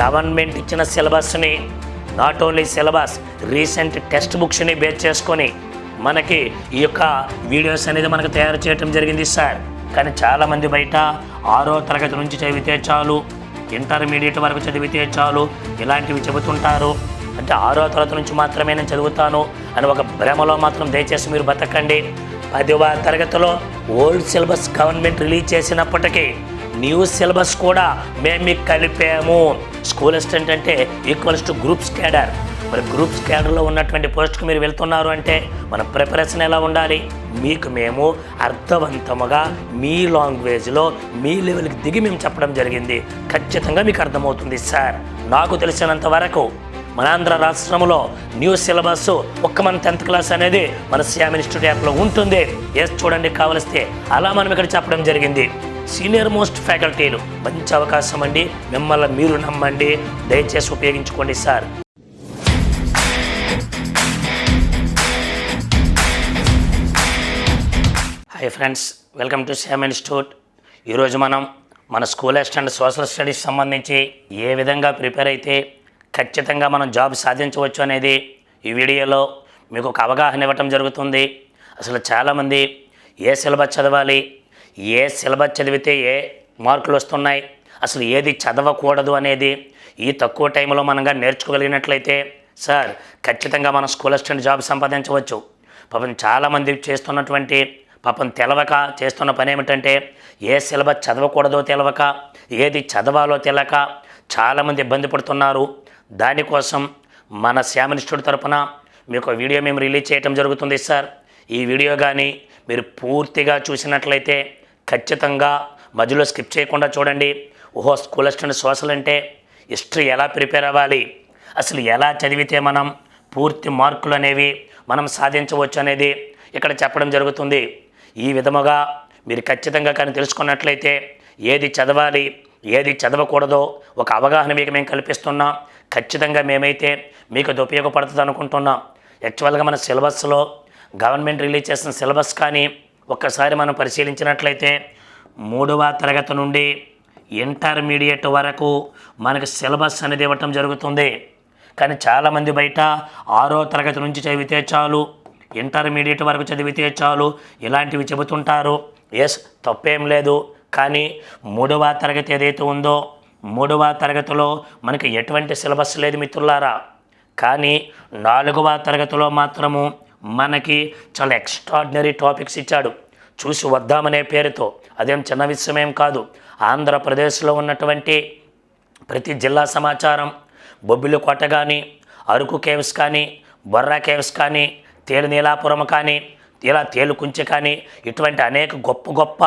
Government ఇచ్చిన సిలబస్ని not only syllabus recent text బుక్స్ని base చేసుకొని మనకి ఈ యొక్క వీడియోస్ అనేది మనకు తయారు చేయడం జరిగింది సార్. కానీ చాలామంది బయట ఆరో తరగతి నుంచి చదివితే చాలు ఇంటర్మీడియట్ వరకు చదివితే చాలు ఇలాంటివి చెబుతుంటారు. అంటే ఆరో తరగతి నుంచి మాత్రమే నేను చదువుతాను అని ఒక భ్రమలో మాత్రం దయచేసి మీరు బతకండి. పదివ తరగతిలో ఓల్డ్ సిలబస్ గవర్నమెంట్ రిలీజ్ చేసినప్పటికీ న్యూ సిలబస్ కూడా మేము మీకు కలిపాము. స్కూల్ అసిస్టెంట్ అంటే ఈక్వల్స్ టు గ్రూప్స్ క్యాడర్ మరి గ్రూప్స్ క్యాడర్లో ఉన్నటువంటి పోస్ట్కి మీరు వెళ్తున్నారు అంటే మన ప్రిపరేషన్ ఎలా ఉండాలి? మీకు మేము అర్థవంతముగా మీ లాంగ్వేజ్లో మీ లెవెల్కి దిగి మేము చెప్పడం జరిగింది. ఖచ్చితంగా మీకు అర్థమవుతుంది సార్ నాకు తెలిసినంత వరకు మన ఆంధ్ర రాష్ట్రంలో న్యూ సిలబస్ ఒక్క మన టెన్త్ క్లాస్ అనేది మన సియామ్ ఇన్స్టిట్యూట్ యాప్లో ఉంటుంది. ఎస్ చూడండి కావలిస్తే అలా మనం ఇక్కడ చెప్పడం జరిగింది. సీనియర్ మోస్ట్ ఫ్యాకల్టీలు మంచి అవకాశం అండి. మిమ్మల్ని మీరు నమ్మండి. దయచేసి ఉపయోగించుకోండి sir. Hi friends welcome to same institute ఈరోజు మనం మన స్కూల్ అసిస్టెంట్ సోషల్ స్టడీస్ సంబంధించి ఏ విధంగా ప్రిపేర్ అయితే ఖచ్చితంగా మనం జాబ్ సాధించవచ్చు అనేది ఈ వీడియోలో మీకు ఒక అవగాహన ఇవ్వటం జరుగుతుంది. అసలు చాలామంది ఏ సిలబస్ చదవాలి ఏ సిలబస్ చదివితే ఏ మార్కులు వస్తున్నాయి? అసలు ఏది చదవకూడదు అనేది ఈ తక్కువ టైంలో మనంగా నేర్చుకోగలిగినట్లయితే సార్ ఖచ్చితంగా మనం స్కూల్ అసిస్టెంట్ జాబ్ సంపాదించవచ్చు. పాపం చాలామంది చేస్తున్నటువంటి పాపం తెలవక చేస్తున్న పని ఏమిటంటే ఏ సిలబస్ చదవకూడదో తెలవక ఏది చదవాలో తెలక చాలామంది ఇబ్బంది పడుతున్నారు. దానికోసం మన శ్యామనిష్ఠుడి తరపున మీకు వీడియో మేము రిలీజ్ చేయడం జరుగుతుంది సార్. ఈ వీడియో కానీ మీరు పూర్తిగా చూసినట్లయితే ఖచ్చితంగా మధ్యలో స్కిప్ చేయకుండా చూడండి. ఓహో స్కూల్ అసిస్టెంట్ సోషల్ అంటే హిస్టరీ ఎలా ప్రిపేర్ అవ్వాలి? అసలు ఎలా చదివితే మనం పూర్తి మార్కులు అనేవి మనం సాధించవచ్చు అనేది ఇక్కడ చెప్పడం జరుగుతుంది. ఈ విధముగా మీరు ఖచ్చితంగా కానీ తెలుసుకున్నట్లయితే ఏది చదవాలి ఏది చదవకూడదో ఒక అవగాహన మీకు మేము కల్పిస్తున్నాం. ఖచ్చితంగా మేమైతే మీకు అది ఉపయోగపడుతుంది అనుకుంటున్నాం. యాక్చువల్గా మన సిలబస్లో గవర్నమెంట్ రిలీజ్ చేసిన సిలబస్ కానీ ఒక్కసారి మనం పరిశీలించినట్లయితే మూడవ తరగతి నుండి ఇంటర్మీడియట్ వరకు మనకు సిలబస్ అనేది ఇవ్వటం జరుగుతుంది. కానీ చాలామంది బయట ఆరో తరగతి నుంచి చదివితే చాలు ఇంటర్మీడియట్ వరకు చదివితే చాలు ఇలాంటివి చెబుతుంటారు. ఎస్ తప్పేం లేదు. కానీ మూడవ తరగతి ఏదైతే ఉందో మూడవ తరగతిలో మనకి ఎటువంటి సిలబస్ లేదు మిత్రులారా. కానీ నాలుగవ తరగతిలో మాత్రము మనకి చాలా ఎక్స్ట్రాడినరీ టాపిక్స్ ఇచ్చాడు. చూసి వద్దామనే పేరుతో. అదేం చిన్న విషయమేం కాదు. ఆంధ్రప్రదేశ్లో ఉన్నటువంటి ప్రతి జిల్లా సమాచారం. బొబ్బిలి కోట కానీ అరకు కేవ్స్ కానీ బొర్రా కేవ్స్ కానీ తేలినీలాపురం కానీ ఇలా తేలుకుంచె కానీ ఇటువంటి అనేక గొప్ప గొప్ప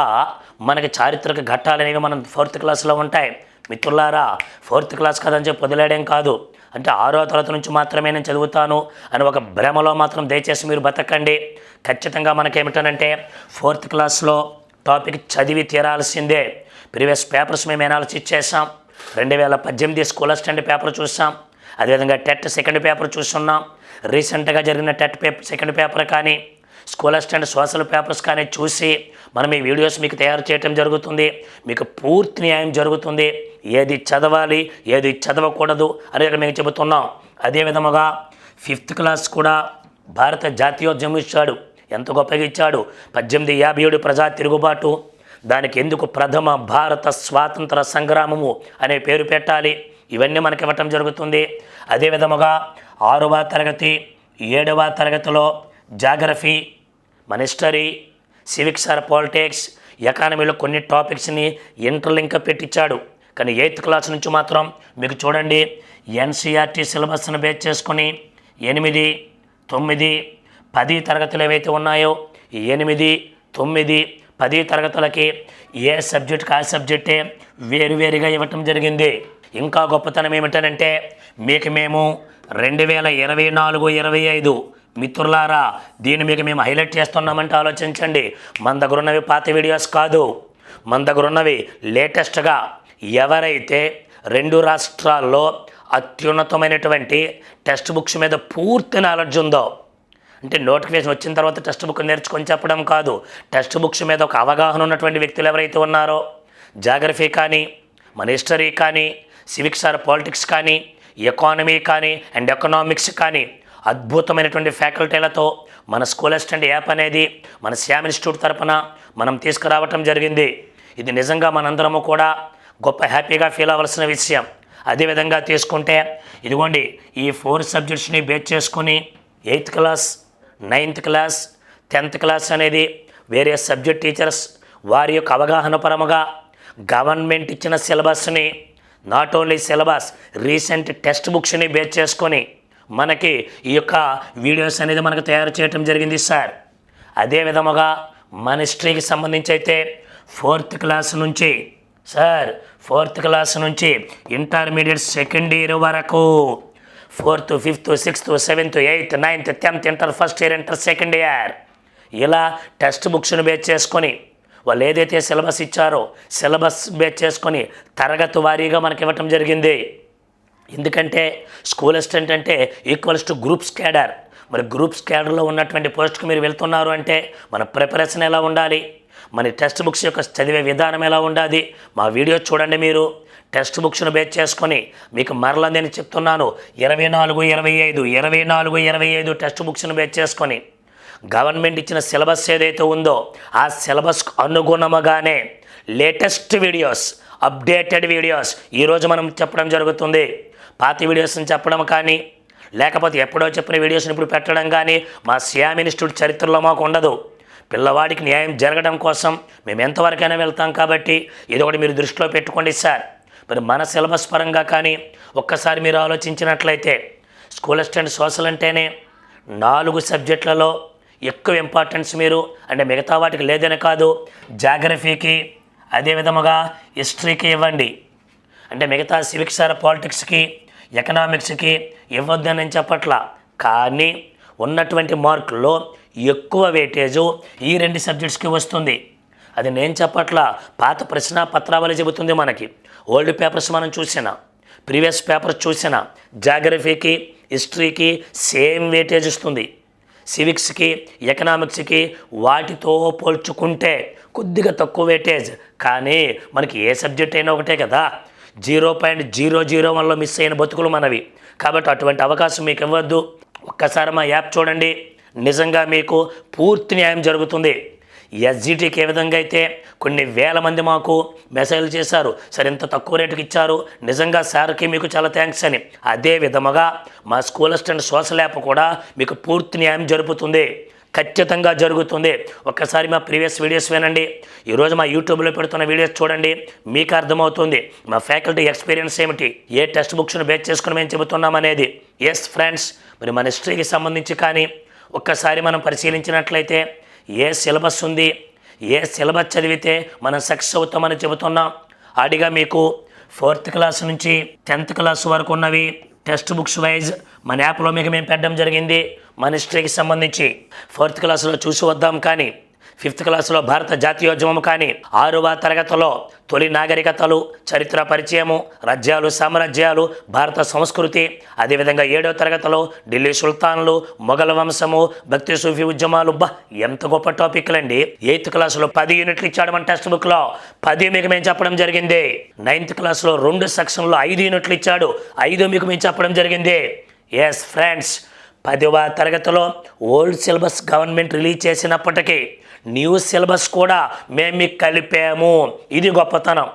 మనకి చారిత్రక ఘట్టాలు అనేవి మనం ఫోర్త్ క్లాస్లో ఉంటాయి. మిత్రులారా ఫోర్త్ క్లాస్ కదని చెప్పి వదిలేయడం కాదు. అంటే ఆరో తరగతి నుంచి మాత్రమే నేను చదువుతాను అని ఒక భ్రమలో మాత్రం దయచేసి మీరు బతకండి. ఖచ్చితంగా మనకేమిటనంటే ఫోర్త్ క్లాస్లో టాపిక్ చదివి తీరాల్సిందే. ప్రీవియస్ పేపర్స్ మేము ఎనాలిసిస్ చేసాం రెండు వేల పద్దెనిమిది స్కూల్ అసిస్టెంట్ పేపర్ చూసాం అదేవిధంగా టెట్ సెకండ్ పేపర్ చూస్తున్నాం రీసెంట్గా జరిగిన టెట్ పేపర్ సెకండ్ పేపర్ కానీ స్కూల్ అసిస్టెంట్ సోషల్ పేపర్స్ కానీ చూసి మనం ఈ వీడియోస్ మీకు తయారు చేయటం జరుగుతుంది. మీకు పూర్తి న్యాయం జరుగుతుంది. ఏది చదవాలి ఏది చదవకూడదు అనేది మేము చెబుతున్నాం. అదే విధముగా ఫిఫ్త్ క్లాస్ కూడా భారత జాతీయోద్యమం ఇచ్చాడు. ఎంత గొప్పగా ఇచ్చాడు. పద్దెనిమిది యాభై ఏడు ప్రజా తిరుగుబాటు. దానికి ఎందుకు ప్రథమ భారత స్వాతంత్ర సంగ్రామము అనే పేరు పెట్టాలి. ఇవన్నీ మనకి ఇవ్వటం జరుగుతుంది. అదే విధముగా ఆరవ తరగతి ఏడవ తరగతిలో జాగ్రఫీ మన హిస్టరీ సివిక్స్ ఆర్ పాలిటిక్స్ ఎకానమీలో కొన్ని టాపిక్స్ని ఇంటర్లింక్ పెట్టించాడు. కానీ ఎయిత్ క్లాస్ నుంచి మాత్రం మీకు చూడండి ఎన్సీఆర్టీ సిలబస్ను బేస్ చేసుకొని ఎనిమిది తొమ్మిది పది తరగతులు ఏవైతే ఉన్నాయో ఈ ఎనిమిది తొమ్మిది పది తరగతులకి ఏ సబ్జెక్ట్కి ఆ సబ్జెక్టే వేరువేరుగా ఇవ్వటం జరిగింది. ఇంకా గొప్పతనం ఏమిటంటే మీకు మేము రెండు వేల ఇరవై నాలుగు ఇరవై ఐదు మిత్రులారా దీన్ని మీకు మేము హైలైట్ చేస్తున్నామంటే ఆలోచించండి. మన దగ్గర ఉన్నవి పాత వీడియోస్ కాదు. మన దగ్గర ఉన్నవి లేటెస్ట్గా ఎవరైతే రెండు రాష్ట్రాల్లో అత్యున్నతమైనటువంటి టెక్స్ట్ బుక్స్ మీద పూర్తి నాలెడ్జ్ ఉందో అంటే నోటిఫికేషన్ వచ్చిన తర్వాత టెక్స్ట్ బుక్ నేర్చుకొని చెప్పడం కాదు టెక్స్ట్ బుక్స్ మీద ఒక అవగాహన ఉన్నటువంటి వ్యక్తులు ఎవరైతే ఉన్నారో జాగ్రఫీ కానీ మన హిస్టరీ కానీ సివిక్స్ ఆర్ పాలిటిక్స్ కానీ ఎకానమీ కానీ అండ్ ఎకనామిక్స్ కానీ అద్భుతమైనటువంటి ఫ్యాకల్టీలతో మన స్కూల్ అసిస్టెంట్ యాప్ అనేది మన శ్యామ్ ఇన్స్టిట్యూట్ తరపున మనం తీసుకురావటం జరిగింది. ఇది నిజంగా మనందరము కూడా గొప్ప హ్యాపీగా ఫీల్ అవ్వాల్సిన విషయం. అదేవిధంగా తీసుకుంటే ఇదిగోండి ఈ ఫోర్ సబ్జెక్ట్స్ని బేస్ చేసుకొని eighth class ninth class tenth class అనేది వేరే సబ్జెక్ట్ టీచర్స్ వారి యొక్క అవగాహన పరముగా గవర్నమెంట్ ఇచ్చిన సిలబస్ని not only syllabus recent text బుక్స్ని base చేసుకొని మనకి ఈ యొక్క వీడియోస్ అనేది మనకు తయారు చేయటం జరిగింది సార్. అదే విధముగా మన హిస్టరీకి సంబంధించి అయితే ఫోర్త్ క్లాస్ నుంచి సార్ ఫోర్త్ క్లాస్ నుంచి ఇంటర్మీడియట్ సెకండ్ ఇయర్ వరకు fourth fifth sixth seventh eighth ninth tenth inter first year inter second year. ఇలా టెక్స్ట్ బుక్స్ను బేస్ చేసుకొని వాళ్ళు ఏదైతే సిలబస్ ఇచ్చారో సిలబస్ బేస్ చేసుకొని తరగతి వారీగా మనకి ఇవ్వటం జరిగింది. ఎందుకంటే స్కూల్ అసిస్టెంట్ అంటే ఈక్వల్స్ టు గ్రూప్స్ క్యాడర్ మరి గ్రూప్స్ క్యాడర్లో ఉన్నటువంటి పోస్ట్కి మీరు వెళ్తున్నారు అంటే మన ప్రిపరేషన్ ఎలా ఉండాలి? మన టెక్స్ట్ బుక్స్ యొక్క చదివే విధానం ఎలా ఉండాలి? మా వీడియో చూడండి మీరు. టెక్స్ట్ బుక్స్ను బేస్ చేసుకొని మీకు మరలా నేను చెప్తున్నాను. ఇరవై నాలుగు ఇరవై ఐదు ఇరవై నాలుగు ఇరవై ఐదు టెక్స్ట్ బుక్స్ను బేస్ చేసుకొని గవర్నమెంట్ ఇచ్చిన సిలబస్ ఏదైతే ఉందో ఆ సిలబస్కు అనుగుణముగానే లేటెస్ట్ వీడియోస్ అప్డేటెడ్ వీడియోస్ ఈరోజు మనం చెప్పడం జరుగుతుంది. పాత వీడియోస్ని చెప్పడం కానీ లేకపోతే ఎప్పుడో చెప్పిన వీడియోస్ని ఇప్పుడు పెట్టడం కానీ మా శ్యామ్ ఇన్స్టిట్యూట్ చరిత్రలో మాకు ఉండదు. పిల్లవాడికి న్యాయం జరగడం కోసం మేము ఎంతవరకైనా వెళ్తాం కాబట్టి ఇది ఒకటి మీరు దృష్టిలో పెట్టుకోండి సార్. మరి మన సిలబస్ పరంగా కానీ ఒక్కసారి మీరు ఆలోచించినట్లయితే స్కూల్ అసిస్టెంట్ సోషల్ అంటేనే నాలుగు సబ్జెక్టులలో ఎక్కువ ఇంపార్టెన్స్ మీరు అంటే మిగతా వాటికి లేదని కాదు జాగ్రఫీకి అదే విధముగా హిస్టరీకి ఇవ్వండి. అంటే మిగతా సివిక్స్ ఆర్ పాలిటిక్స్కి ఎకనామిక్స్కి ఇవ్వద్దని నేను చెప్పట్లా. కానీ ఉన్నటువంటి మార్కుల్లో ఎక్కువ వెయిటేజు ఈ రెండు సబ్జెక్ట్స్కి వస్తుంది. అది నేను చెప్పట్లా పాత ప్రశ్న పత్రావళి చెబుతుంది మనకి. ఓల్డ్ పేపర్స్ మనం చూసిన ప్రీవియస్ పేపర్స్ చూసిన జాగ్రఫీకి హిస్టరీకి సేమ్ వెయిటేజ్ ఇస్తుంది సివిక్స్కి ఎకనామిక్స్కి వాటితో పోల్చుకుంటే కొద్దిగా తక్కువ వెయిటేజ్ కానీ మనకి ఏ సబ్జెక్ట్ అయినా ఒకటే కదా. జీరో పాయింట్ జీరో జీరో వన్లో మిస్ అయిన బతుకులు మనవి. కాబట్టి అటువంటి అవకాశం మీకు ఇవ్వద్దు. ఒక్కసారి మా యాప్ చూడండి. నిజంగా మీకు పూర్తి న్యాయం జరుగుతుంది. ఎస్జిటికి ఏ విధంగా అయితే కొన్ని వేల మంది మాకు మెసేజ్లు చేశారు. సరే ఇంత తక్కువ రేటుకి ఇచ్చారు. నిజంగా సార్కి మీకు చాలా థ్యాంక్స్ అని. అదే విధముగా మా స్కూల్ అసిస్టెంట్ సోషల్ యాప్ కూడా మీకు పూర్తి న్యాయం జరుపుతుంది. ఖచ్చితంగా జరుగుతుంది. ఒక్కసారి మా ప్రీవియస్ వీడియోస్ వినండి. ఈరోజు మా యూట్యూబ్లో పెడుతున్న వీడియోస్ చూడండి. మీకు అర్థమవుతుంది. మా ఫ్యాకల్టీ ఎక్స్పీరియన్స్ ఏమిటి? ఏ టెక్స్ట్ బుక్స్ను బేస్ చేసుకుని మేము చెబుతున్నాం అనేది. ఎస్ ఫ్రెండ్స్ మరి మన హిస్టరీకి సంబంధించి కానీ ఒక్కసారి మనం పరిశీలించినట్లయితే ఏ సిలబస్ ఉంది? ఏ సిలబస్ చదివితే మనం సక్సెస్ అవుతామని చెబుతున్నాం. అడిగా మీకు ఫోర్త్ క్లాస్ నుంచి టెన్త్ క్లాస్ వరకు ఉన్నవి టెక్స్ట్ బుక్స్ వైజ్ మన యాప్లో మీకు మేము పెట్టడం జరిగింది. మనిస్ట్రీకి సంబంధించి. ఫోర్త్ క్లాస్లో చూసి వద్దాం కానీ ఫిఫ్త్ క్లాస్లో భారత జాతీయోద్యమం కానీ ఆరవ తరగతిలో తొలి నాగరికతలు చరిత్ర పరిచయము రాజ్యాలు సామ్రాజ్యాలు భారత సంస్కృతి అదేవిధంగా ఏడవ తరగతిలో ఢిల్లీ సుల్తాన్లు మొఘల వంశము భక్తి సూఫీ ఉద్యమాలు. బా ఎంత గొప్ప టాపిక్లండి ఎయిత్ క్లాస్లో పది యూనిట్లు ఇచ్చాడు మన టెక్స్ట్ బుక్లో. పది మీకు మేము చెప్పడం జరిగింది. నైన్త్ క్లాస్లో రెండు సెక్షన్లో ఐదు యూనిట్లు ఇచ్చాడు. ఐదు మీకు మేము చెప్పడం జరిగింది. ఎస్ ఫ్రెండ్స్ పదవ తరగతిలో ఓల్డ్ సిలబస్ గవర్నమెంట్ రిలీజ్ చేసినప్పటికీ న్యూ సిలబస్ కూడా మేము మీకు కలిపాము. ఇది గొప్పతనం.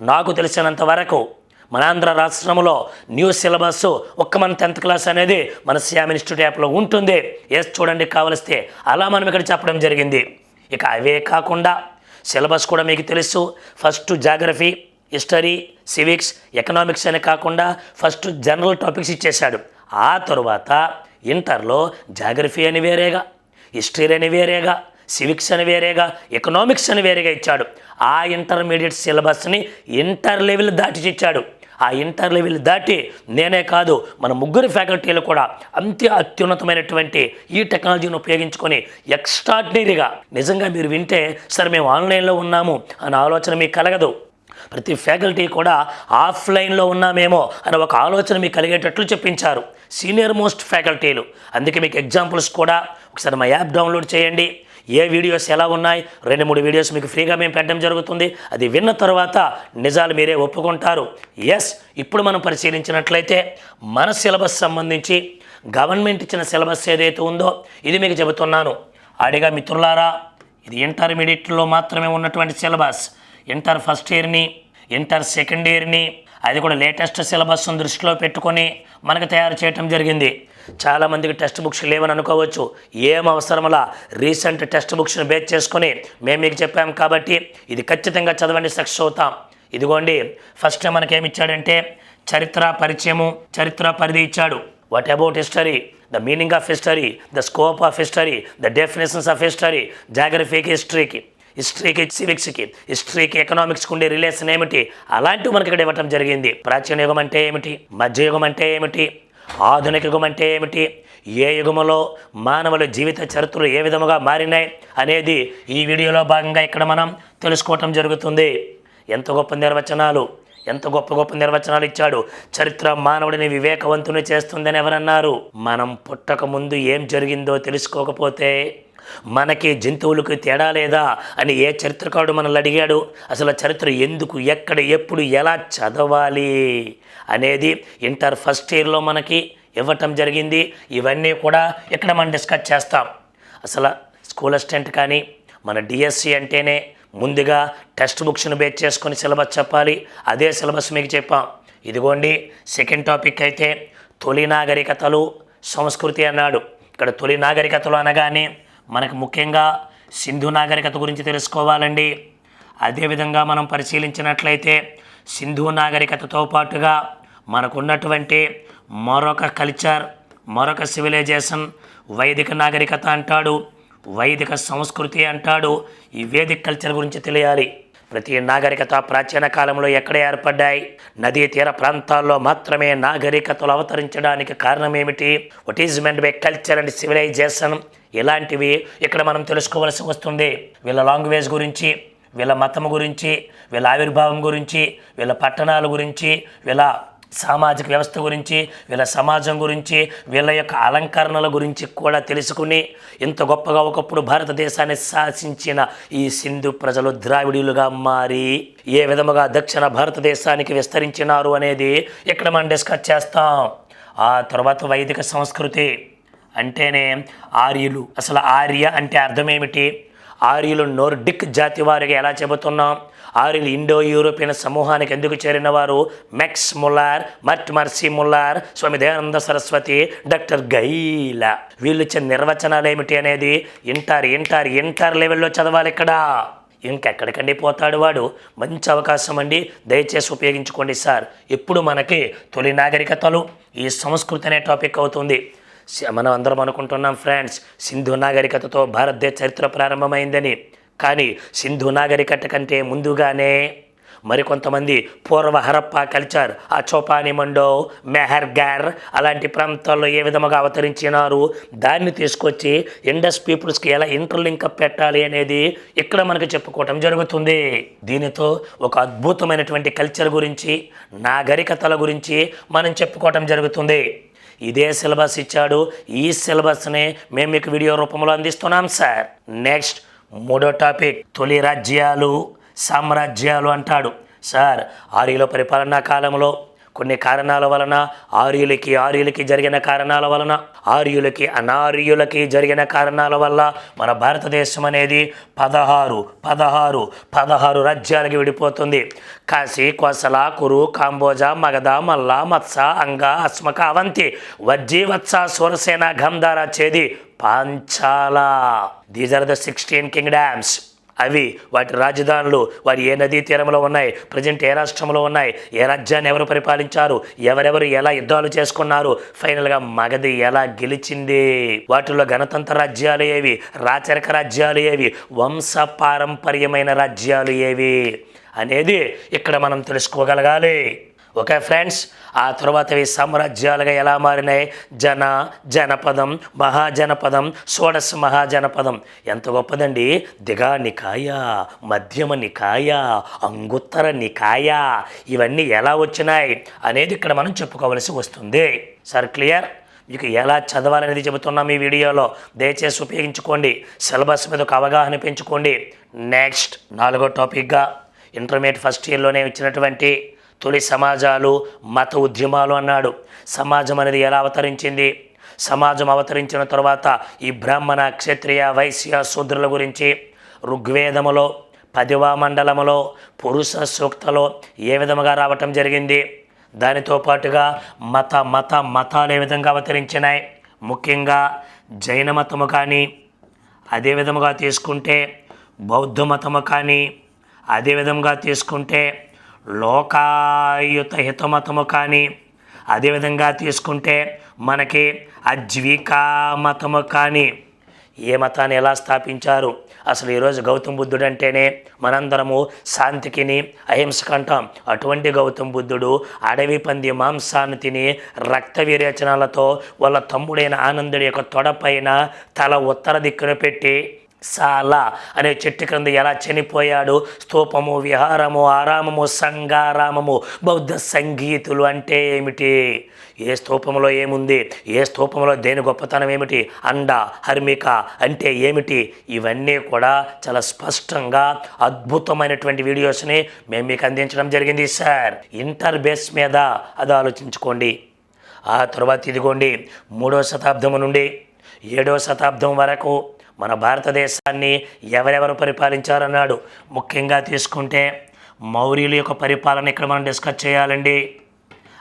నాకు తెలిసినంత వరకు మన ఆంధ్ర రాష్ట్రంలో న్యూ సిలబస్ ఒక్క మన టెన్త్ క్లాస్ అనేది మన శ్యామ్ ఇన్స్టిట్యూట్ యాప్లో ఉంటుంది. ఎస్ చూడండి కావలిస్తే అలా మనం ఇక్కడ చెప్పడం జరిగింది. ఇక అవే కాకుండా సిలబస్ కూడా మీకు తెలుసు. First geography history civics economics అని కాకుండా ఫస్ట్ జనరల్ టాపిక్స్ ఇచ్చేశాడు. ఆ తరువాత ఇంటర్లో జాగ్రఫీ అని వేరేగా హిస్టరీ అని వేరేగా సివిక్స్ అని వేరేగా ఎకనామిక్స్ అని వేరేగా ఇచ్చాడు. ఆ ఇంటర్మీడియట్ సిలబస్ని ఇంటర్ లెవెల్ దాటి ఇచ్చాడు. ఆ ఇంటర్ లెవెల్ దాటి నేనే కాదు మన ముగ్గురు ఫ్యాకల్టీలు కూడా అంత్య అత్యున్నతమైనటువంటి ఈ టెక్నాలజీని ఉపయోగించుకొని ఎక్స్ట్రాడినరీగా. నిజంగా మీరు వింటే సరే మేము ఆన్లైన్లో ఉన్నాము అనే ఆలోచన మీకు కలగదు. ప్రతి ఫ్యాకల్టీ కూడా ఆఫ్లైన్లో ఉన్నామేమో అనే ఒక ఆలోచన మీకు కలిగేటట్లు చెప్పించారు సీనియర్ మోస్ట్ ఫ్యాకల్టీలు. అందుకే మీకు ఎగ్జాంపుల్స్ కూడా ఒకసారి మా యాప్ డౌన్లోడ్ చేయండి. ఏ వీడియోస్ ఎలా ఉన్నాయి? రెండు మూడు వీడియోస్ మీకు ఫ్రీగా మేము పెట్టడం జరుగుతుంది. అది విన్న తర్వాత నిజాలు మీరే ఒప్పుకుంటారు. ఎస్ ఇప్పుడు మనం పరిశీలించినట్లయితే మన సిలబస్ సంబంధించి గవర్నమెంట్ ఇచ్చిన సిలబస్ ఏదైతే ఉందో ఇది మీకు చెబుతున్నాను. అడిగా మిత్రులారా ఇది ఇంటర్మీడియట్లో మాత్రమే ఉన్నటువంటి సిలబస్. ఇంటర్ ఫస్ట్ ఇయర్ని ఇంటర్ సెకండ్ ఇయర్ని అది కూడా లేటెస్ట్ సిలబస్ను దృష్టిలో పెట్టుకొని మనకు తయారు చేయటం జరిగింది. చాలామందికి టెక్స్ట్ బుక్స్ లేవని అనుకోవచ్చు. ఏం అవసరమలా రీసెంట్ టెక్స్ట్ బుక్స్ని బేస్ చేసుకొని మేము మీకు చెప్పాము కాబట్టి ఇది ఖచ్చితంగా చదవండి సక్సెస్ అవుతాం. ఇదిగోండి ఫస్ట్ మనకేమి ఇచ్చాడంటే చరిత్ర పరిచయము చరిత్ర పరిధి ఇచ్చాడు. What about history the meaning of history the scope of history the definitions of history జాగ్రఫీకి హిస్టరీకి హిస్టరీకి సివిక్స్కి హిస్టరీకి ఎకనామిక్స్కి ఉండే రిలేషన్ ఏమిటి? అలాంటివి మనకి ఇక్కడ ఇవ్వటం జరిగింది. ప్రాచీన యుగం అంటే ఏమిటి? మధ్యయుగం అంటే ఏమిటి? ఆధునిక యుగం అంటే ఏమిటి? ఏ యుగములో మానవుల జీవిత చరిత్రలు ఏ విధముగా మారినాయి అనేది ఈ వీడియోలో భాగంగా ఇక్కడ మనం తెలుసుకోవటం జరుగుతుంది. ఎంత గొప్ప నిర్వచనాలు ఎంత గొప్ప గొప్ప నిర్వచనాలు ఇచ్చాడు. చరిత్ర మానవుడిని వివేకవంతుని చేస్తుందని ఎవరన్నారు? మనం పుట్టక ముందు ఏం జరిగిందో తెలుసుకోకపోతే మనకి జంతువులకు తేడా లేదా అని ఏ చరిత్రకారుడు మనల్ని అడిగాడు? అసలు చరిత్ర ఎందుకు ఎక్కడ ఎప్పుడు ఎలా చదవాలి అనేది ఇంటర్ ఫస్ట్ ఇయర్లో మనకి ఇవ్వటం జరిగింది. ఇవన్నీ కూడా ఇక్కడ మనం డిస్కస్ చేస్తాం. అసలు స్కూల్ అసిస్టెంట్ కానీ మన డిఎస్సి అంటేనే ముందుగా టెక్స్ట్ బుక్స్ని బేస్ చేసుకొని సిలబస్ చెప్పాలి. అదే సిలబస్ మీకు చెప్పాం. ఇదిగోండి సెకండ్ టాపిక్ అయితే తొలి నాగరికతలు సంస్కృతి అన్నాడు. ఇక్కడ తొలి నాగరికతలు అనగానే మనకు ముఖ్యంగా సింధు నాగరికత గురించి తెలుసుకోవాలండి. అదేవిధంగా మనం పరిశీలించినట్లయితే సింధు నాగరికతతో పాటుగా మనకున్నటువంటి మరొక కల్చర్ మరొక సివిలైజేషన్ వైదిక నాగరికత అంటాడు వైదిక సంస్కృతి అంటాడు. ఈ వేదిక కల్చర్ గురించి తెలియాలి. ప్రతి నాగరికత ప్రాచీన కాలంలో ఎక్కడ ఏర్పడ్డాయి? నదీ తీర ప్రాంతాల్లో మాత్రమే నాగరికతలు అవతరించడానికి కారణం ఏమిటి what is meant by culture and civilisation ఇలాంటివి ఇక్కడ మనం తెలుసుకోవలసి వస్తుంది. వీళ్ళ లాంగ్వేజ్ గురించి వీళ్ళ మతం గురించి వీళ్ళ ఆవిర్భావం గురించి వీళ్ళ పట్టణాల గురించి వీళ్ళ సామాజిక వ్యవస్థ గురించి వీళ్ళ సమాజం గురించి వీళ్ళ యొక్క అలంకరణల గురించి కూడా తెలుసుకుని ఇంత గొప్పగా ఒకప్పుడు భారతదేశాన్ని శాసించిన ఈ సింధు ప్రజలు ద్రావిడీలుగా మారి ఏ విధముగా దక్షిణ భారతదేశానికి విస్తరించినారు అనేది ఇక్కడ మనం డిస్కస్ చేస్తాం. ఆ తర్వాత వైదిక సంస్కృతి అంటేనే ఆర్యులు. అసలు ఆర్య అంటే అర్థం ఏమిటి? ఆర్యులు నోర్డిక్ జాతి వారికి ఎలా చెబుతున్నాం? ఆరిల్ ఇండో యూరోపియన్ సమూహానికి ఎందుకు చేరిన వారు? మెక్స్ ముల్లార్ మట్ మర్సీ ముల్లార్ స్వామి దయానంద సరస్వతి డాక్టర్ గైల. వీళ్ళు ఇచ్చిన నిర్వచనాలు ఏమిటి అనేది ఇంటర్ ఇంటర్ ఇంటర్ లెవెల్లో చదవాలి ఇక్కడ. ఇంకెక్కడికండి పోతాడు వాడు? మంచి అవకాశం అండి. దయచేసి ఉపయోగించుకోండి సార్. ఇప్పుడు మనకి తొలి నాగరికతలు. ఈ సంస్కృతి అనే టాపిక్ అవుతుంది. మనం అందరం అనుకుంటున్నాం ఫ్రెండ్స్ సింధు నాగరికతతో భారతదేశ చరిత్ర ప్రారంభమైందని. కానీ సింధు నాగరికత కంటే ముందుగానే మరికొంతమంది పూర్వ హరప్పా కల్చర్ ఆ చోపాని మండో మెహర్గార్ అలాంటి ప్రాంతాల్లో ఏ విధముగా అవతరించినారు? దాన్ని తీసుకొచ్చి ఇండస్ పీపుల్స్కి ఎలా ఇంటర్లింక్ పెట్టాలి అనేది ఇక్కడ మనకు చెప్పుకోవటం జరుగుతుంది. దీనితో ఒక అద్భుతమైనటువంటి కల్చర్ గురించి నాగరికతల గురించి మనం చెప్పుకోవటం జరుగుతుంది. ఇదే సిలబస్ ఇచ్చాడు. ఈ సిలబస్ని మేము మీకు వీడియో రూపంలో అందిస్తున్నాం సార్. నెక్స్ట్ మూడో టాపిక్ తొలి రాజ్యాలు సామ్రాజ్యాలు అంటాడు. సార్ ఆర్యుల పరిపాలనా కాలంలో కొన్ని కారణాల వలన ఆర్యులకి ఆర్యులకి జరిగిన కారణాల వలన ఆర్యులకి అనార్యులకి జరిగిన కారణాల వల్ల మన భారతదేశం అనేది పదహారు పదహారు పదహారు రాజ్యాలకి విడిపోతుంది. కాశీ కోసల కురు కాంబోజ మగధ మల్ల మత్స అంగ Asmaka Avanti Vajji Vatsa Surasena Gandhara Chedi Panchala. These are the sixteen kingdoms అవి వాటి రాజధానులు. వారి ఏ నదీ తీరంలో ఉన్నాయి? ప్రజెంట్ ఏ రాష్ట్రంలో ఉన్నాయి? ఏ రాజ్యాన్ని ఎవరు పరిపాలించారు? ఎవరెవరు ఎలా యుద్ధాలు చేసుకున్నారు? ఫైనల్గా మగధి ఎలా గెలిచింది? వాటిలో గణతంత్ర రాజ్యాలు ఏవి? రాచరిక రాజ్యాలు ఏవి? వంశ పారంపర్యమైన రాజ్యాలు ఏవి? అనేది ఇక్కడ మనం తెలుసుకోగలగాలి. ఓకే ఫ్రెండ్స్ ఆ తర్వాత ఇవి సామ్రాజ్యాలుగా ఎలా మారినాయి? జన జనపదం మహాజనపదం షోడశ మహాజనపదం. ఎంత గొప్పదండి? దిగా నికాయ మధ్యమ నికాయ అంగుత్తర నికాయ ఇవన్నీ ఎలా వచ్చినాయి అనేది ఇక్కడ మనం చెప్పుకోవలసి వస్తుంది. Sir clear? మీకు ఎలా చదవాలనేది చెబుతున్నాం ఈ వీడియోలో. దయచేసి ఉపయోగించుకోండి. సిలబస్ మీద ఒక అవగాహన పెంచుకోండి. నెక్స్ట్ నాలుగో టాపిక్గా. ఇంటర్మీడియట్ ఫస్ట్ ఇయర్లోనే ఇచ్చినటువంటి తొలి సమాజాలు మత ఉద్యమాలు అన్నాడు. సమాజం అనేది ఎలా అవతరించింది? సమాజం అవతరించిన తర్వాత ఈ బ్రాహ్మణ క్షత్రియ వైశ్య శూద్రుల గురించి ఋగ్వేదములో పదివ మండలములో పురుష సూక్తలో ఏ విధముగా రావటం జరిగింది? దానితో పాటుగా మత మత మతాలు ఏ విధంగా అవతరించినాయి? ముఖ్యంగా జైన మతము కానీ అదే విధముగా తీసుకుంటే బౌద్ధ మతము కానీ అదే విధంగా తీసుకుంటే లోకాయుత హితమతము కానీ అదేవిధంగా తీసుకుంటే మనకి అజ్వికా మతము కానీ. ఏ మతాన్ని ఎలా స్థాపించారు? అసలు ఈరోజు గౌతమ్ బుద్ధుడు అంటేనే మనందరము శాంతికిని అహింసకు అంటాం. అటువంటి గౌతమ్ బుద్ధుడు అడవి పంది మాంసాన్ని తిని రక్త విరేచనాలతో వాళ్ళ తమ్ముడైన ఆనందుడి యొక్క తొడపైన తల ఉత్తర దిక్కున పెట్టి సాలా అనే చెట్టు క్రింద ఎలా చనిపోయాడు? స్తూపము విహారము ఆరామము సంగారామము బౌద్ధ సంగీతులు అంటే ఏమిటి? ఏ స్తూపంలో ఏముంది? ఏ స్తూపంలో దేని గొప్పతనం ఏమిటి? అండ హర్మిక అంటే ఏమిటి? ఇవన్నీ కూడా చాలా స్పష్టంగా అద్భుతమైనటువంటి వీడియోస్ని మేము మీకు అందించడం జరిగింది సార్. ఇంటర్ బేస్ మీద అది ఆలోచించుకోండి. ఆ తర్వాత ఇదిగోండి మూడో శతాబ్దము నుండి ఏడో శతాబ్దం వరకు మన భారతదేశాన్ని ఎవరెవరు పరిపాలించారన్నాడు ముఖ్యంగా తీసుకుంటే మౌర్యుల యొక్క పరిపాలన ఇక్కడ మనం డిస్కస్ చేయాలండి.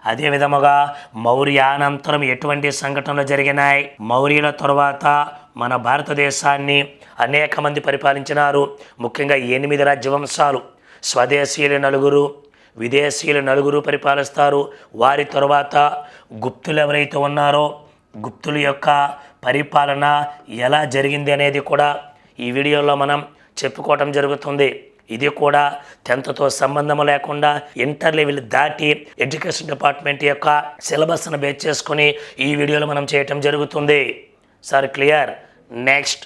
అదే విధముగా మౌర్యానంతరం ఎటువంటి సంఘటనలు జరిగినాయి? మౌర్యుల తర్వాత మన భారతదేశాన్ని అనేక మంది పరిపాలించినారు. ముఖ్యంగా ఎనిమిది రాజ్యవంశాలు స్వదేశీయులు నలుగురు విదేశీయులు నలుగురు పరిపాలిస్తారు. వారి తరువాత గుప్తులు ఎవరైతే ఉన్నారో గుప్తుల యొక్క పరిపాలన ఎలా జరిగింది అనేది కూడా ఈ వీడియోలో మనం చెప్పుకోవటం జరుగుతుంది. ఇది కూడా టెన్త్తో సంబంధం లేకుండా ఇంటర్ లెవెల్ దాటి ఎడ్యుకేషన్ డిపార్ట్మెంట్ యొక్క సిలబస్ను బేస్ చేసుకొని ఈ వీడియోలో మనం చేయటం జరుగుతుంది. Sir clear? నెక్స్ట్.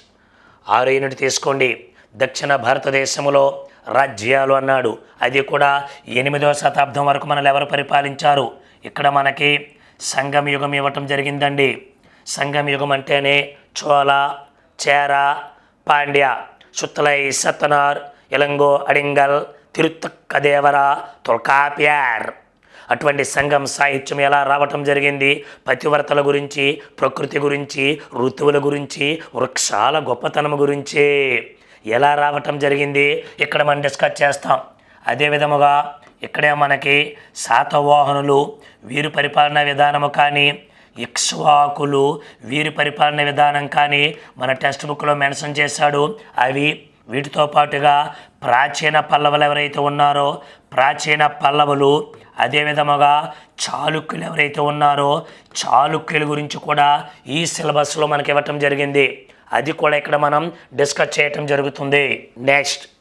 ఆరో యూనిట్ తీసుకోండి. దక్షిణ భారతదేశంలో రాజ్యాలు అన్నాడు. అది కూడా ఎనిమిదవ శతాబ్దం వరకు మనల్ని ఎవరు పరిపాలించారు? ఇక్కడ మనకి సంగం యుగం ఇవ్వటం జరిగిందండి. సంగం యుగం అంటేనే చోళ చేర పాండ్య సుత్తలై సత్తనార్ ఇలంగో అడింగల్ తిరుత్తక్కదేవర తొల్కాప్యార్. అటువంటి సంఘం సాహిత్యం ఎలా రావటం జరిగింది? పతివ్రతల గురించి ప్రకృతి గురించి ఋతువుల గురించి వృక్షాల గొప్పతనం గురించి ఎలా రావటం జరిగింది? ఇక్కడ మనం డిస్కస్ చేస్తాం. అదే విధముగా ఇక్కడే మనకి శాతవాహనులు వీరు పరిపాలన విధానము కానీ ఇక్ష్వాకులు వీరి పరిపాలన విధానం కానీ మన టెక్స్ట్ బుక్లో మెన్షన్ చేశాడు. అవి వీటితో పాటుగా ప్రాచీన పల్లవులు ఎవరైతే ఉన్నారో ప్రాచీన పల్లవులు అదే విధముగా చాళుక్యులు ఎవరైతే ఉన్నారో చాళుక్యుల గురించి కూడా ఈ సిలబస్లో మనకి ఇవ్వటం జరిగింది. అది కూడా ఇక్కడ మనం డిస్కస్ చేయటం జరుగుతుంది. నెక్స్ట్.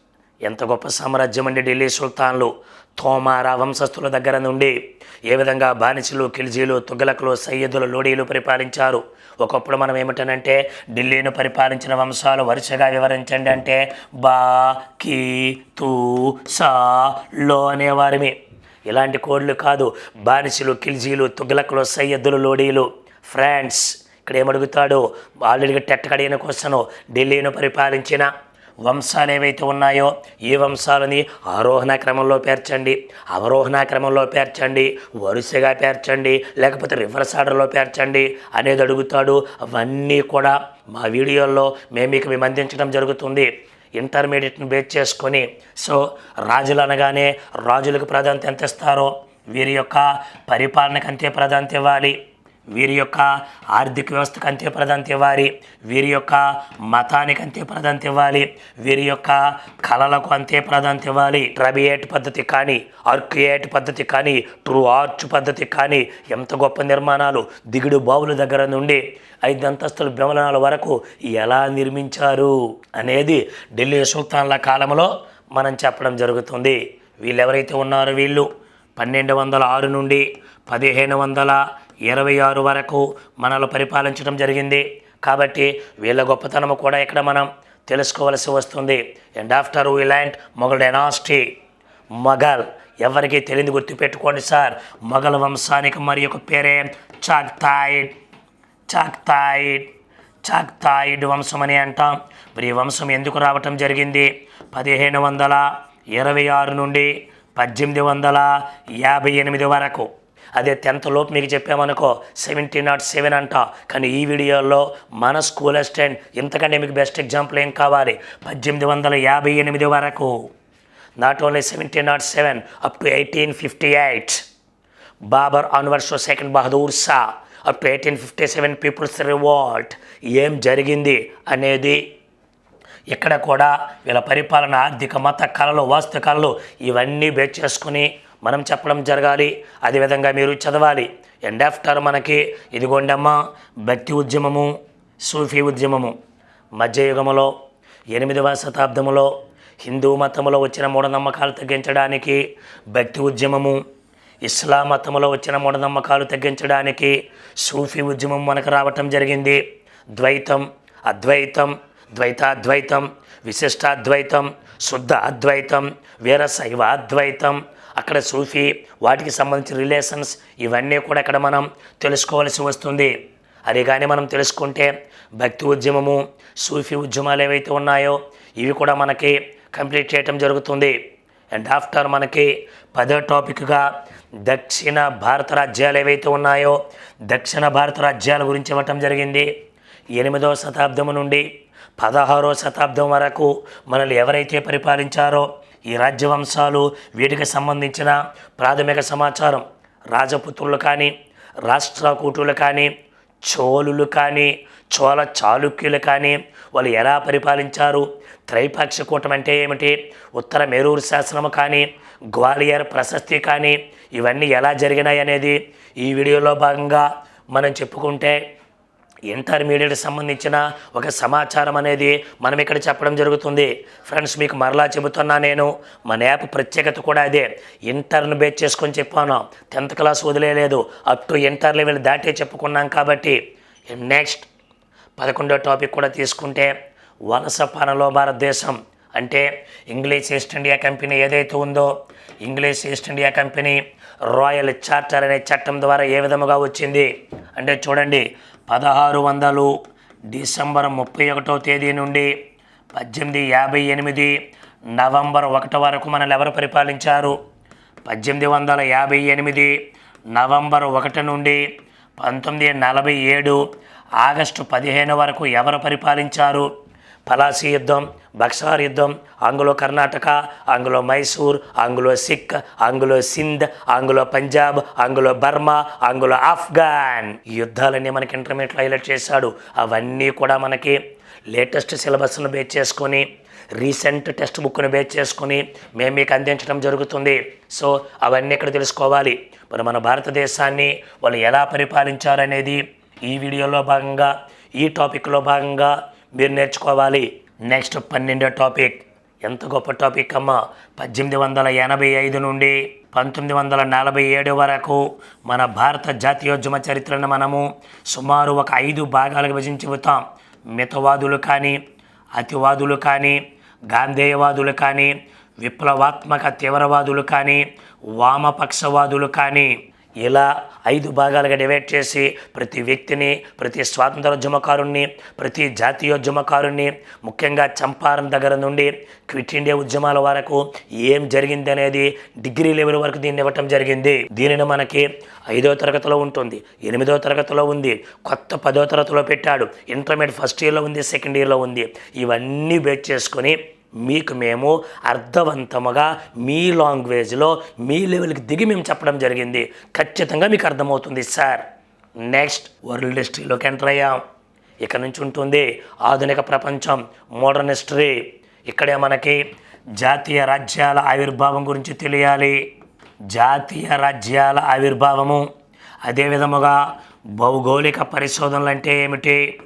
ఎంత గొప్ప సామ్రాజ్యం అండి ఢిల్లీ సుల్తాన్లు. తోమారా వంశస్థుల దగ్గర నుండి ఏ విధంగా బానిసలు కిల్జీలు తుగలకులు సయ్యదులు లోడీలు పరిపాలించారు? ఒకప్పుడు మనం ఏమిటనంటే ఢిల్లీను పరిపాలించిన వంశాలు వరుసగా వివరించండి అంటే బా కీ తూ సా లో అనేవారిమి. ఇలాంటి కోడ్లు కాదు. బానిసలు కిల్జీలు తుగలకులు సయ్యద్దులు లోడీలు. ఫ్రాన్స్ ఇక్కడ ఏమడుగుతాడు? ఆల్రెడీ టెట్ కడిగిన క్వశ్చను. ఢిల్లీను పరిపాలించిన వంశాలు ఏవైతే ఉన్నాయో ఈ వంశాలని ఆరోహణ క్రమంలో పేర్చండి అవరోహణ క్రమంలో పేర్చండి వరుసగా పేర్చండి లేకపోతే రివర్స్ ఆర్డర్లో పేర్చండి అనేది అడుగుతాడు. అవన్నీ కూడా మా వీడియోల్లో మేము మీకు మేము అందించడం జరుగుతుంది. ఇంటర్మీడియట్ని బేస్ చేసుకొని సో రాజులు అనగానే రాజులకు ప్రాధాన్యత ఎంత ఇస్తారో వీరి యొక్క పరిపాలనకు అంతే ప్రాధాన్యత ఇవ్వాలి. వీరి యొక్క ఆర్థిక వ్యవస్థకు అంతే ప్రాధాన్యత ఇవ్వాలి వీరి యొక్క మతానికి అంతే ప్రాధాన్యత ఇవ్వాలి వీరి యొక్క కళలకు అంతే ప్రాధాన్యత ఇవ్వాలి ట్రబియేట్ పద్ధతి కానీ ఆర్కియేట్ పద్ధతి కానీ ట్రూ ఆర్చ్ పద్ధతి కానీ ఎంత గొప్ప నిర్మాణాలు. దిగుడు బావుల దగ్గర నుండి ఐదు అంతస్తుల భవనాల వరకు ఎలా నిర్మించారు అనేది ఢిల్లీ సుల్తాన్ల కాలంలో మనం చెప్పడం జరుగుతుంది. వీళ్ళు ఎవరైతే ఉన్నారో వీళ్ళు? పన్నెండు వందల ఆరు నుండి పదిహేను వందల ఇరవై ఆరు వరకు మనలో పరిపాలించడం జరిగింది. కాబట్టి వీళ్ళ గొప్పతనం కూడా ఇక్కడ మనం తెలుసుకోవలసి వస్తుంది. And after we land Mughal dynasty Mughal ఎవరికి తెలియదు గుర్తుపెట్టుకోండి సార్. మొఘల్ వంశానికి మరి ఒక పేరే చాక్తాయిడ్ చాక్తాయిడ్ చాక్తాయిడ్ వంశం అని అంటాం. మరి ఈ వంశం ఎందుకు రావటం జరిగింది? పదిహేను వందల ఇరవై ఆరు నుండి పద్దెనిమిది వందల యాభై ఎనిమిది వరకు అదే టెన్త్ లోపు మీకు చెప్పామనుకో సెవెంటీన్ నాట్ సెవెన్ అంట. కానీ ఈ వీడియోలో మన స్కూల్ అసిస్టెంట్ ఇంతకంటే మీకు బెస్ట్ ఎగ్జాంపుల్ ఏం కావాలి? పద్దెనిమిది వందల యాభై ఎనిమిది వరకు. Not only seventy not seven up to eighteen fifty eight Babur onwards second Bahadur Shah up to eighteen fifty seven people's revolt ఏం జరిగింది అనేది ఇక్కడ కూడా వీళ్ళ పరిపాలన ఆర్థిక మత కళలు వాస్తు కళలు ఇవన్నీ బేస్ చేసుకుని మనం చెప్పడం జరగాలి. అదేవిధంగా మీరు చదవాలి. ఎండ్ ఆఫ్టర్ మనకి ఇదిగోండమ్మ భక్తి ఉద్యమము సూఫీ ఉద్యమము. మధ్యయుగములో ఎనిమిదవ శతాబ్దములో హిందూ మతంలో వచ్చిన మూఢనమ్మకాలు తగ్గించడానికి భక్తి ఉద్యమము ఇస్లాం మతంలో వచ్చిన మూఢనమ్మకాలు తగ్గించడానికి సూఫీ ఉద్యమం మనకు రావటం జరిగింది. ద్వైతం అద్వైతం ద్వైతాద్వైతం విశిష్టాద్వైతం శుద్ధ అద్వైతం వీరశైవ అద్వైతం అక్కడ సూఫీ వాటికి సంబంధించిన రిలేషన్స్ ఇవన్నీ కూడా ఇక్కడ మనం తెలుసుకోవాల్సి వస్తుంది. అది కానీ మనం తెలుసుకుంటే భక్తి ఉద్యమము సూఫీ ఉద్యమాలు ఏవైతే ఉన్నాయో ఇవి కూడా మనకి కంప్లీట్ చేయటం జరుగుతుంది. అండ్ ఆఫ్టర్ మనకి పదో టాపిక్గా దక్షిణ భారత రాజ్యాలు ఏవైతే ఉన్నాయో దక్షిణ భారత రాజ్యాల గురించి ఇవ్వటం జరిగింది. ఎనిమిదవ శతాబ్దం నుండి పదహారో శతాబ్దం వరకు మనల్ని ఎవరైతే పరిపాలించారో ఈ రాజ్యవంశాలు వీటికి సంబంధించిన ప్రాథమిక సమాచారం రాజపుత్రులు కానీ రాష్ట్రకూటులు కానీ చోళులు కానీ చోళ చాళుక్యులు కానీ వాళ్ళు ఎలా పరిపాలించారు? త్రైపాక్ష కూటం అంటే ఏమిటి? ఉత్తర మేరూరు శాసనము కానీ గ్వాలియర్ ప్రశస్తి కానీ ఇవన్నీ ఎలా జరిగినాయి అనేది ఈ వీడియోలో భాగంగా మనం చెప్పుకుంటే ఇంటర్మీడియట్ సంబంధించిన ఒక సమాచారం అనేది మనం ఇక్కడ చెప్పడం జరుగుతుంది. ఫ్రెండ్స్ మీకు మరలా చెబుతున్నా నేను మన యాప్ ప్రత్యేకత కూడా అదే. ఇంటర్ను బేస్ చేసుకొని చెప్పాను. టెన్త్ క్లాస్ వదిలేదు అప్ టు ఇంటర్ లెవెల్ దాటే చెప్పుకున్నాం కాబట్టి. నెక్స్ట్ పదకొండో టాపిక్ కూడా తీసుకుంటే వలస పనలో భారతదేశం అంటే ఇంగ్లీష్ ఈస్ట్ ఇండియా కంపెనీ ఏదైతే ఉందో English East India company royal charter అనే చట్టం ద్వారా ఏ విధముగా వచ్చింది? అంటే చూడండి పదహారు వందలు. డిసెంబర్ ముప్పై ఒకటో తేదీ నుండి పద్దెనిమిది యాభై ఎనిమిది నవంబర్ ఒకటి వరకు మనల్ని ఎవరు పరిపాలించారు? పద్దెనిమిది వందల యాభై ఎనిమిది నవంబర్ ఒకటి నుండి పంతొమ్మిది నలభై ఏడు ఆగస్టు పదిహేను వరకు ఎవరు పరిపాలించారు? పలాసీ యుద్ధం బక్సార్ యుద్ధం Anglo Carnatic Anglo Mysore Anglo Sikh Anglo Sindh Anglo Punjab Anglo Burma Anglo Afghan. ఈ యుద్ధాలన్నీ మనకి ఇంటర్మీడియట్ హైలైట్ చేశాడు. అవన్నీ కూడా మనకి లేటెస్ట్ సిలబస్ను బేస్ చేసుకొని రీసెంట్ టెక్స్ట్ బుక్ను బేస్ చేసుకొని మేము మీకు అందించడం జరుగుతుంది. సో అవన్నీ ఇక్కడ తెలుసుకోవాలి. మరి మన భారతదేశాన్ని వాళ్ళు ఎలా పరిపాలించారనేది ఈ వీడియోలో భాగంగా ఈ టాపిక్లో భాగంగా మీరు నేర్చుకోవాలి. నెక్స్ట్ పన్నెండో టాపిక్. ఎంత గొప్ప టాపిక్ అమ్మా. పద్దెనిమిది వందల ఎనభై ఐదు నుండి పంతొమ్మిది వందల నలభై ఏడు వరకు మన భారత జాతీయోద్యమ చరిత్రను మనము సుమారు ఒక ఐదు భాగాలుగా విభజించి మితవాదులు కానీ అతివాదులు కానీ గాంధేయవాదులు కానీ విప్లవాత్మక తీవ్రవాదులు కానీ వామపక్షవాదులు కానీ. ఇలా ఐదు భాగాలుగా డివైడ్ చేసి ప్రతి వ్యక్తిని ప్రతి స్వాతంత్రోద్యమకారుణ్ణి ప్రతి జాతీయోద్యమకారుణ్ణి ముఖ్యంగా చంపారం దగ్గర నుండి క్విట్ ఇండియా ఉద్యమాల వరకు ఏం జరిగింది అనేది డిగ్రీ లెవెల్ వరకు దీన్ని ఇవ్వటం జరిగింది. దీనిని మనకి ఐదో తరగతిలో ఉంటుంది ఎనిమిదో తరగతిలో ఉంది కొత్త పదో తరగతిలో పెట్టాడు ఇంటర్మీడియట్ ఫస్ట్ ఇయర్లో ఉంది సెకండ్ ఇయర్లో ఉంది. ఇవన్నీ బేట్ చేసుకొని మీకు మేము అర్థవంతముగా మీ లాంగ్వేజ్లో మీ లెవెల్కి దిగి మేము చెప్పడం జరిగింది. ఖచ్చితంగా మీకు అర్థమవుతుంది సార్. నెక్స్ట్ వరల్డ్ హిస్టరీలోకి ఎంటర్ అయ్యాం. ఇక్కడ నుంచి ఉంటుంది ఆధునిక ప్రపంచం మోడర్న్ హిస్టరీ. ఇక్కడే మనకి జాతీయ రాజ్యాల ఆవిర్భావం గురించి తెలియాలి. జాతీయ రాజ్యాల ఆవిర్భావము అదే విధముగా భౌగోళిక పరిశోధనలు అంటే ఏమిటి?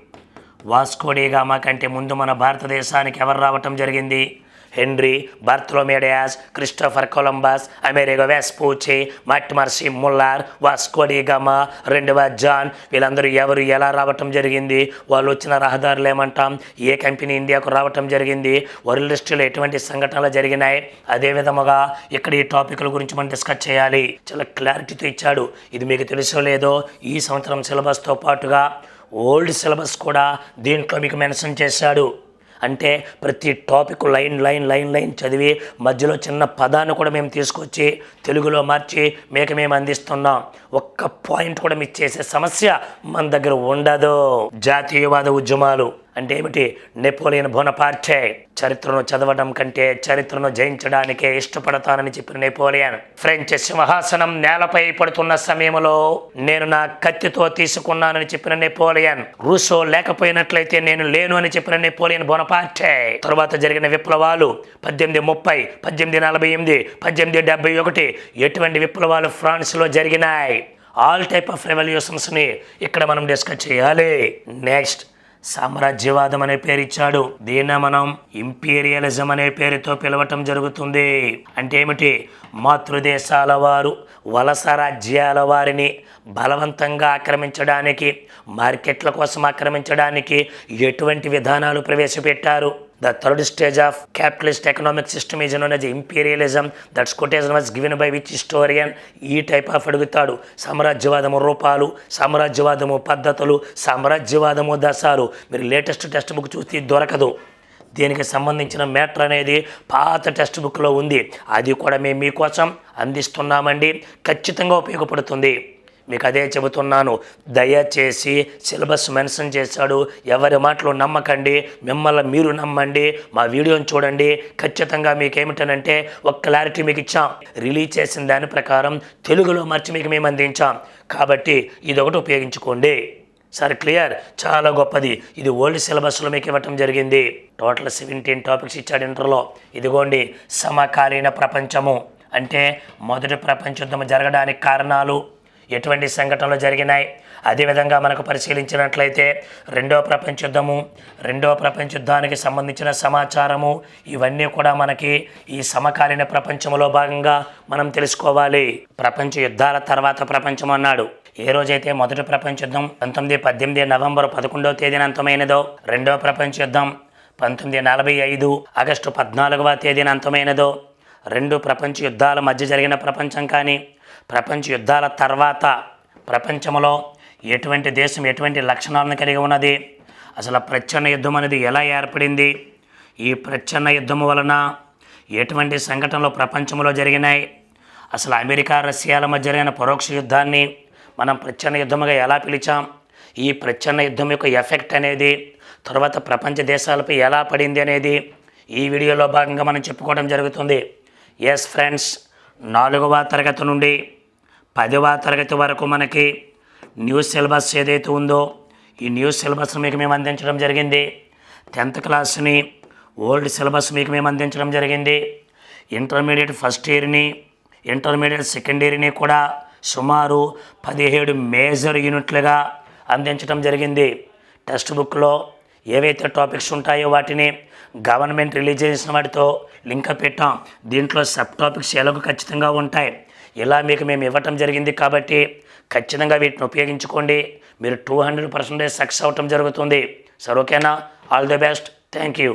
వాస్కోడిగామా కంటే ముందు మన భారతదేశానికి ఎవరు రావటం జరిగింది? Henry Bartolomeu Dias Christopher Columbus Amerigo Vespucci మట్మర్సి ముల్లార్ వాస్కోడిగామా రెండవ జాన్ వీళ్ళందరూ ఎవరు ఎలా రావటం జరిగింది? వాళ్ళు వచ్చిన రహదారులు ఏమంటాం? ఏ కంపెనీ ఇండియాకు రావటం జరిగింది? వరల్డ్ హిస్టరీలో ఎటువంటి సంఘటనలు జరిగినాయి? అదే విధముగా ఇక్కడ ఈ టాపిక్ల గురించి మనం డిస్కస్ చేయాలి. చాలా క్లారిటీతో ఇచ్చాడు. ఇది మీకు తెలుసో లేదో ఈ సంవత్సరం సిలబస్తో పాటుగా ఓల్డ్ సిలబస్ కూడా దీంట్లో మీకు మెన్షన్ చేశాడు. అంటే ప్రతి topic line line line line చదివి మధ్యలో చిన్న పదాన్ని కూడా మేము తీసుకొచ్చి తెలుగులో మార్చి మీకు మేము అందిస్తున్నాం. ఒక్క పాయింట్ కూడా మిస్ చేసే సమస్య మన దగ్గర ఉండదు. జాతీయవాద ఉద్యమాలు. అంటే ఏమిటి నెపోలియన్ బోనపార్చే చరిత్రను చదవడం కంటే చరిత్రను జయించడానికే ఇష్టపడతానని చెప్పిన నెపోలియన్. ఫ్రెంచ్ సింహాసనం నేలపై పడుతున్న సమయంలో నేను నా కత్తితో తీసుకున్నానని చెప్పిన నెపోలియన్. రూసో లేకపోయినట్లయితే నేను లేను అని చెప్పిన నెపోలియన్ బోనపార్చే తరువాత జరిగిన విప్లవాలు పద్దెనిమిది ముప్పై పద్దెనిమిది నలభై ఎనిమిది పద్దెనిమిది డెబ్బై ఒకటి ఎటువంటి విప్లవాలు ఫ్రాన్స్లో జరిగినాయి? ఆల్ టైప్ ఆఫ్ రెవల్యూషన్స్ని ఇక్కడ మనం డిస్కస్ చేయాలి. నెక్స్ట్. సామ్రాజ్యవాదం అనే పేరు ఇచ్చాడు దీన్ని మనం ఇంపీరియలిజం అనే పేరుతో పిలవటం జరుగుతుంది. అంటే ఏమిటి? మాతృదేశాల వారు వలస రాజ్యాల వారిని బలవంతంగా ఆక్రమించడానికి మార్కెట్ల కోసం ఆక్రమించడానికి ఎటువంటి విధానాలు ప్రవేశపెట్టారు? The third stage of capitalist economic system is known as imperialism that quotation was given by which historian ఈ టైప్ ఆఫ్ అడుగుతాడు. సామ్రాజ్యవాదము రూపాలు సామ్రాజ్యవాదము పద్ధతులు సామ్రాజ్యవాదము దశాలు. మీరు లేటెస్ట్ టెక్స్ట్ బుక్ చూస్తే దొరకదు. దీనికి సంబంధించిన మ్యాటర్ అనేది పాత టెక్స్ట్ బుక్లో ఉంది. అది కూడా మేము మీకోసం అందిస్తున్నామండి. ఖచ్చితంగా ఉపయోగపడుతుంది. మీకు అదే చెబుతున్నాను దయచేసి సిలబస్ మెన్షన్ చేశాడు. ఎవరి మాటలు నమ్మకండి మిమ్మల్ని మీరు నమ్మండి మా వీడియోని చూడండి. ఖచ్చితంగా మీకు ఏమిటనంటే ఒక క్లారిటీ మీకు ఇచ్చాం రిలీజ్ చేసిన దాని ప్రకారం తెలుగులో మర్చి మీకు మేము అందించాం. కాబట్టి ఇది ఒకటి ఉపయోగించుకోండి. Sir clear? చాలా గొప్పది. ఇది ఓల్డ్ సిలబస్లో మీకు ఇవ్వటం జరిగింది. టోటల్ సెవెంటీన్ టాపిక్స్ ఇచ్చాడు ఇంటర్లో. ఇదిగోండి సమకాలీన ప్రపంచము. అంటే మొదటి ప్రపంచ యుద్ధం జరగడానికి కారణాలు. ఎటువంటి సంఘటనలు జరిగినాయి? అదేవిధంగా మనకు పరిశీలించినట్లయితే రెండవ ప్రపంచ యుద్ధము రెండవ ప్రపంచ యుద్ధానికి సంబంధించిన సమాచారము ఇవన్నీ కూడా మనకి ఈ సమకాలీన ప్రపంచంలో భాగంగా మనం తెలుసుకోవాలి. ప్రపంచ యుద్ధాల తర్వాత ప్రపంచం అన్నాడు. ఏ రోజైతే మొదటి ప్రపంచ యుద్ధం పంతొమ్మిది పద్దెనిమిది నవంబర్ పదకొండవ తేదీన అంతమైనదో రెండవ ప్రపంచ యుద్ధం పంతొమ్మిది నలభై ఐదు ఆగస్టు పద్నాలుగవ తేదీన అంతమైనదో రెండు ప్రపంచ యుద్ధాల మధ్య జరిగిన ప్రపంచం కానీ ప్రపంచ యుద్ధాల తర్వాత ప్రపంచంలో ఎటువంటి దేశం ఎటువంటి లక్షణాలను కలిగి ఉన్నది? అసలు ప్రచ్ఛన్న యుద్ధం అనేది ఎలా ఏర్పడింది? ఈ ప్రచ్ఛన్న యుద్ధం వలన ఎటువంటి సంఘటనలు ప్రపంచంలో జరిగినాయి? అసలు అమెరికా రష్యాల మధ్య జరిగిన పరోక్ష యుద్ధాన్ని మనం ప్రచ్ఛన్న యుద్ధముగా ఎలా పిలిచాం? ఈ ప్రచ్ఛన్న యుద్ధం యొక్క ఎఫెక్ట్ అనేది తర్వాత ప్రపంచ దేశాలపై ఎలా పడింది అనేది ఈ వీడియోలో భాగంగా మనం చెప్పుకోవడం జరుగుతుంది. ఎస్ ఫ్రెండ్స్ నాలుగవ తరగతి నుండి పదవ తరగతి వరకు మనకి న్యూస్ సిలబస్ ఏదైతే ఉందో ఈ న్యూస్ సిలబస్ మీకు మేము అందించడం జరిగింది. టెన్త్ క్లాస్ని ఓల్డ్ సిలబస్ మీకు మేము అందించడం జరిగింది. ఇంటర్మీడియట్ ఫస్ట్ ఇయర్ని ఇంటర్మీడియట్ సెకండ్ ఇయర్ని కూడా సుమారు పదిహేడు మేజర్ యూనిట్లుగా అందించడం జరిగింది. టెక్స్ట్ బుక్లో ఏవైతే టాపిక్స్ ఉంటాయో వాటిని గవర్నమెంట్ రిలీజ్ చేసిన వాటితో లింక్ పెట్టాం. దీంట్లో సబ్ టాపిక్స్ ఎలాగో ఖచ్చితంగా ఉంటాయి. ఇలా మీకు మేము ఇవ్వటం జరిగింది కాబట్టి ఖచ్చితంగా వీటిని ఉపయోగించుకోండి. మీరు టూ హండ్రెడ్ పర్సెంటేజ్ సక్సెస్ అవ్వటం జరుగుతుంది. సార్ ఓకేనా? All the best thank you